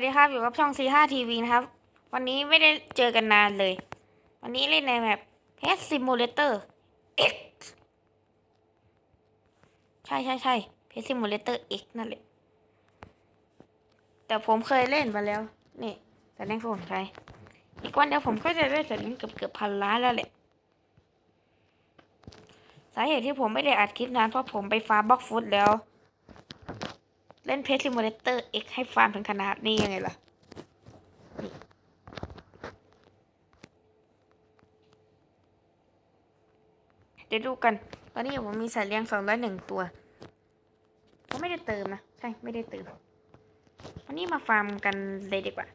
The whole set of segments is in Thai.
วัสดีครับ อยู่กับช่อง C5 TV นะครับ วันนี้ไม่ได้เจอกันนานเลย วันนี้เล่นในแบบ Pet Simulator X ใช่ใช่ใช่ Pet Simulator X นั่นแหละ แต่ผมเคยเล่นมาแล้ว นี่แต่แรงผมใช้อีกวันเดียวผมก็จะได้แต่เล่นเกือบเกือบพันล้านแล้วแหละ สาเหตุที่ผมไม่ได้อัดคลิปนานเพราะผมไปฟาร์บล็อกฟุตแล้ว เล่นเพจซิมูเลเตอร์ X ให้ฟาร์มถึงขนาดนี้ยังไงล่ะ เดี๋ยวดูกัน ตอนนี้ผมมีสัตว์เลี้ยงสองร้อยหนึ่งตัวผมไม่ได้เติมนะ ใช่ ไม่ได้เติม วันนี้มาฟาร์มกันเลยดีกว่า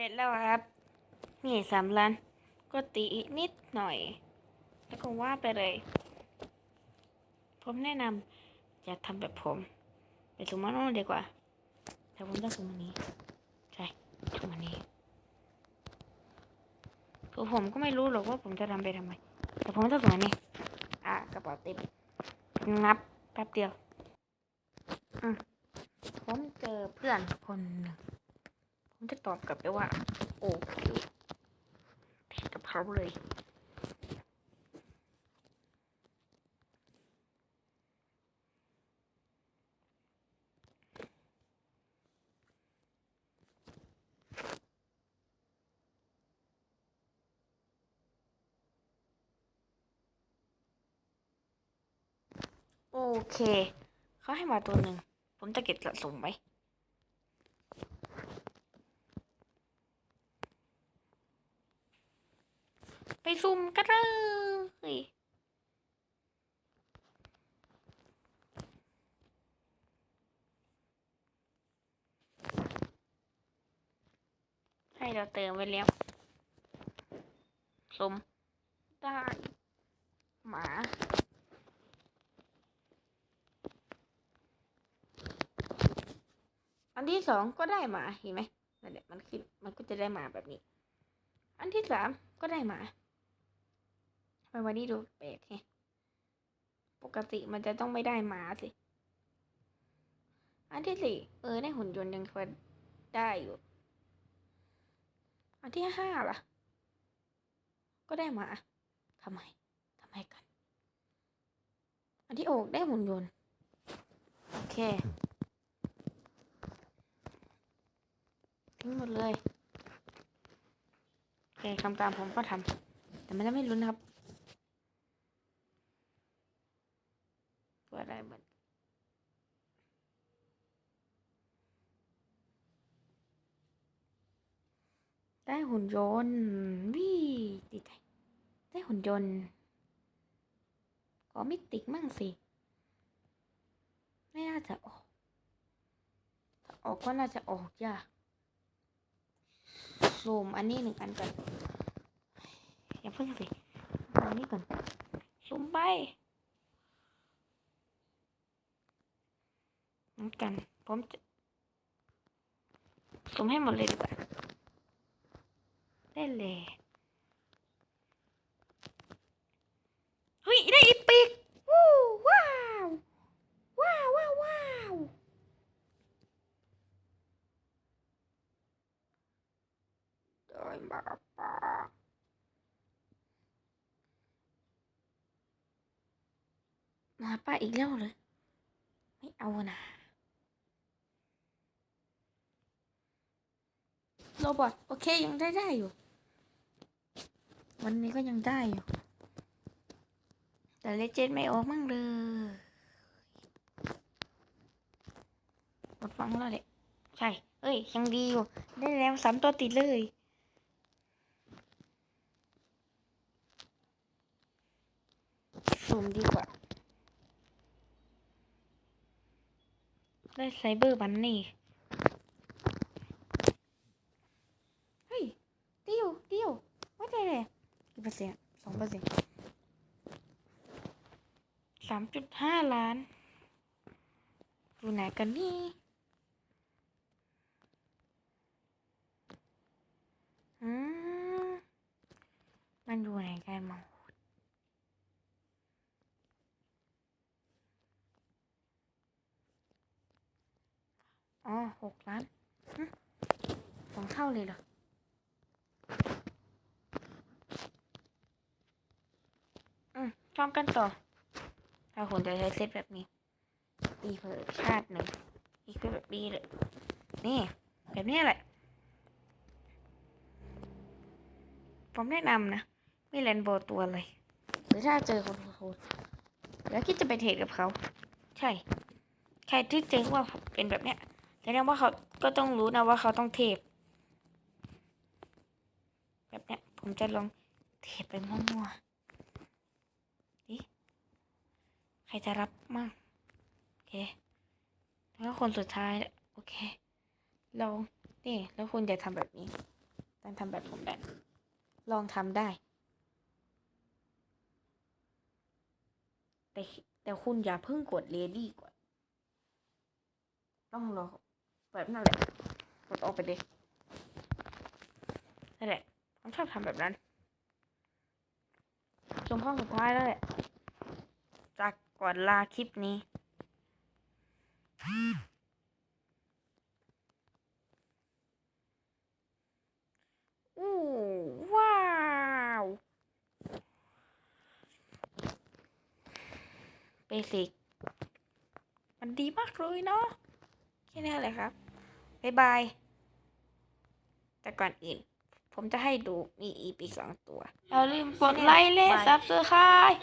ร็จแล้วครับ นี่สามล้านก็ตีอีกนิดหน่อย แล้วก็ว่าไปเลย ผมแนะนำอย่าทำแบบผมไปสุมมันโน่นดีกว่าแต่ผมจะสุ่มอันนี้ใช่สุมอันนี้คือผมก็ไม่รู้หรอกว่าผมจะทำไปทำไม แต่ผมจะสุ่มอันนี้อะกระเป๋าเต็มนับแป๊บเดียว อืมผมเจอเพื่อนคนหนึ่ง จะตอบกลับไปว่า โอเคแทนกับเขาเลยโอเค เขาให้มาตัวหนึ่ง ผมจะเก็บสะสมไว้ ไปซุ่มกันเลยให้เราเติมไปแล้วซุ่มได้หมาอันที่สองก็ได้หมาเห็นไหมนั่นแหละมันขึ้นมันก็จะได้หมาแบบนี้ อันที่สามก็ได้หมา ทำไมวันนี้ดูแปลกแฮะปกติมันจะต้องไม่ได้หมาสิ อันที่สี่เออได้หุ่นยนต์ยังพอได้อยู่ อันที่ห้าล่ะ ก็ได้หมาทำไมทำไมกัน อันที่อกได้หุ่นยนต์ โอเคทิ้งหมดเลยโอเคคำตามผมก็ทำแต่มันจะไม่ลุ้นนะครับ ตัวอะไรเหมือน ได้หุ่นยนต์วิดีใจได้หุ่นยนต์ก็มิติกมั่งสิ ไม่น่าจะออกถ้าออกก็น่าจะออกยากซูมอันนี้หนึ่งอันก่อนอย่าเพิ่งสิเอาอันนี้ก่อนซูมไปเหมือนกัน ผมจะซูมให้หมดเลยดีกว่า ได้เลยเฮ้ยได้อีปิกวู้ว้าวว้าวว้าวว้าวได้มาปามาป้าอีกแล้วเลยไม่เอานะโรบอทโอเคยังได้ได้อยู่ วันนี้ก็ยังได้อยู่ แต่เลเจนด์ไม่ออกมั่งเลยหมดฟังแล้วแหละ ใช่ เอ้ย ยังดีอยู่ ได้แล้วสามตัวติดเลยซูมดีกว่า ได้ไซเบอร์บันนี่ เฮ้ยดีอยู่ดีอยู่ว่าได้เลยกี่เปอร์เซ็นต์สองเปอร์เซ็นต์สามจุดห้าล้าน อยู่ไหนกันนี่มันอยู่ไหนกันมังอ๋อหกล้านสองเท่าเลยเหรอ อืมชอบกันต่อ ถ้าคุณจะใช้เซตแบบนี้ตีเพิ่มชาติหนึ่งอีกคือแบบดีเลย นี่ แบบนี้แหละ ผมแนะนำนะ ไม่แลนโบว์ตัวเลย หรือถ้าเจอคนโคตรแล้วคิดจะไปเทรดกับเขา ใช่ ใครที่เจอว่าเป็นแบบเนี้ยแสดงว่าเขาก็ต้องรู้นะว่าเขาต้องเทปแบบเนี้ยผมจะลองเทปไปมั่วๆดิ ใครจะรับมั่งโอเค แล้วคนสุดท้าย โอเค เรา นี่ แล้วคุณอย่าทำแบบนี้ต้องทำแบบผมแบบลองทำได้ แต่แต่คุณอย่าเพิ่งกดเลดี้ก่อน ต้องรอแบบนั่นแหละ กดออกไปเลยนั่นแหละผมชอบทำแบบนั้นจนข้องสุดท้ายแล้วแหละ ก่อนลาคลิปนี้ อู้ว้าว เบสิก มันดีมากเลยเนาะ แค่นี้เลยครับ บ๊ายบาย แต่ก่อนอื่นผมจะให้ดูมีอีพีสองตัว อย่าลืมกดไลค์และซับสไครต์